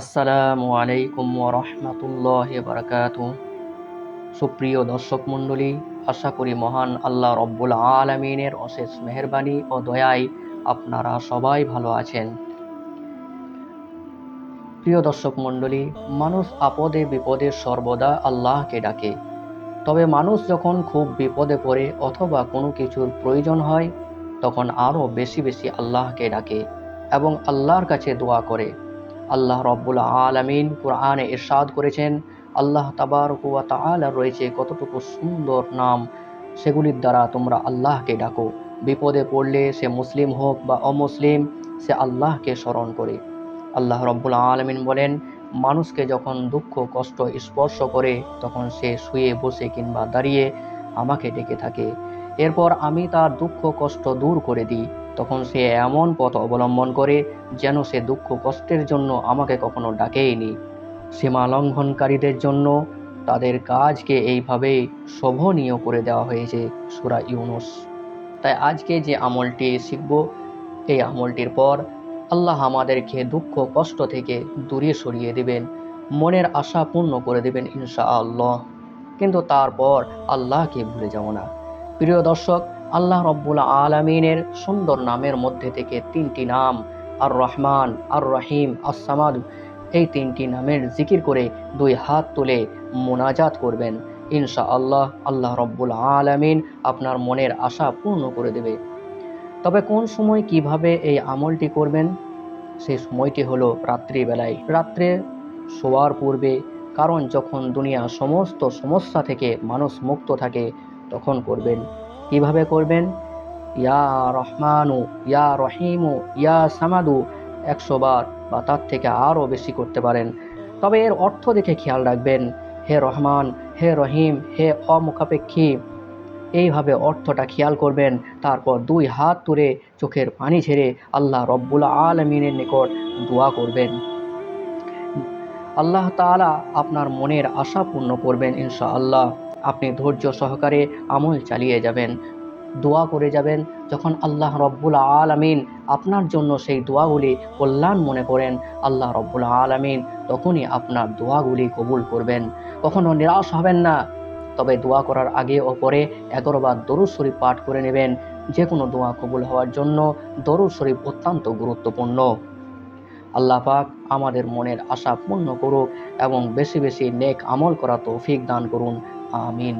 আসসালামু আলাইকুম ওরহমতুল্লাহ বারকাত সুপ্রিয় দর্শক মণ্ডলী, আশা করি মহান আল্লাহ রব্বুল আলমিনের অশেষ মেহরবানি ও দয়ায় আপনারা সবাই ভালো আছেন। প্রিয় দর্শক মণ্ডলী, মানুষ আপদে বিপদে সর্বদা আল্লাহকে ডাকে। তবে মানুষ যখন খুব বিপদে পড়ে অথবা কোনো কিছুর প্রয়োজন হয়, তখন আরও বেশি বেশি আল্লাহকে ডাকে এবং আল্লাহর কাছে দোয়া করে। আল্লাহ রব্বুল আলমিন কোরআনে ইরশাদ করেছেন, আল্লাহ তাবারকুয়া তাআলা রয়েছে কতটুকু সুন্দর নাম, সেগুলির দ্বারা তোমরা আল্লাহকে ডাকো। বিপদে পড়লে সে মুসলিম হোক বা অমুসলিম, সে আল্লাহকে স্মরণ করে। আল্লাহ রব্বুল আলমিন বলেন, মানুষকে যখন দুঃখ, কষ্ট, স্পর্শ করে, তখন সে শুয়ে বসে কিংবা দাঁড়িয়ে আমাকে ডেকে থাকে। এরপর আমি তার দুঃখ, কষ্ট দূর করে দিই। তখন সে এমন পথ অবলম্বন করে যেন সে দুঃখ কষ্টের জন্য আমাকে কখনো ডাকেইনি। সীমা লঙ্ঘনকারীদের জন্য তাদের কাজকে এইভাবেই শোভনীয় করে দেওয়া হয়েছে সুরা ইউনুস। তাই আজকে যে আমলটি শিখব, এই আমলটির পর আল্লাহ আমাদেরকে দুঃখ কষ্ট থেকে দূরে সরিয়ে দেবেন, মনের আশা পূর্ণ করে দেবেন ইনশা আল্লাহ কিন্তু তারপর আল্লাহকে ভুলে যাব না। প্রিয় দর্শক আল্লাহ রব্বুল আলমিনের সুন্দর নামের মধ্যে থেকে তিনটি নাম আর রহমান আর রহিম আসামাদ এই তিনটি নামের জিকির করে দুই হাত তুলে মোনাজাত করবেন। ইনশা আল্লাহ আল্লাহ রব্বুল আলমিন আপনার মনের আশা পূর্ণ করে দেবে। তবে কোন সময় কীভাবে এই আমলটি করবেন? সেই সময়টি হলো রাত্রিবেলায়। রাত্রে শোয়ার পূর্বে, কারণ যখন দুনিয়া সমস্ত সমস্যা থেকে মানুষ মুক্ত থাকে, তখন করবেন। কীভাবে করবেন? ইয়া রহমানু, ইয়া রহিমু, ইয়া সামাদু, একশো বার বা তার থেকে আরও বেশি করতে পারেন। তবে এর অর্থ দেখে খেয়াল রাখবেন, হে রহমান, হে রহিম, হে অমুখাপেক্ষী। এইভাবে অর্থটা খেয়াল করবেন, তারপর দুই হাত তুলে চোখের পানি ছেড়ে আল্লাহ রব্বুল আলমিনের নিকট দোয়া করবেন। আল্লাহ তাআলা আপনার মনের আশা পূর্ণ করবেন ইনশা আল্লাহ আপনি ধৈর্য সহকারে আমল চালিয়ে যাবেন। দোয়া করে যাবেন যখন আল্লাহ রব্বুল আলমিন আপনার জন্য সেই দোয়াগুলি কল্যাণ মনে করেন, আল্লাহ রব্বুল আলমিন তখনই আপনার দোয়াগুলি কবুল করবেন। কখনো নিরাশ হবেন না, তবে দোয়া করার আগে ও পরে এগারোবার দরুদ শরীফ পাঠ করে নেবেন। যে কোনো দোয়া কবুল হওয়ার জন্য দরুদ শরীফ অত্যন্ত গুরুত্বপূর্ণ। আল্লাহ পাক আমাদের মনের আশা পূর্ণ করুক এবং বেশি বেশি নেক আমল করা তৌফিক দান করুন। আমিন।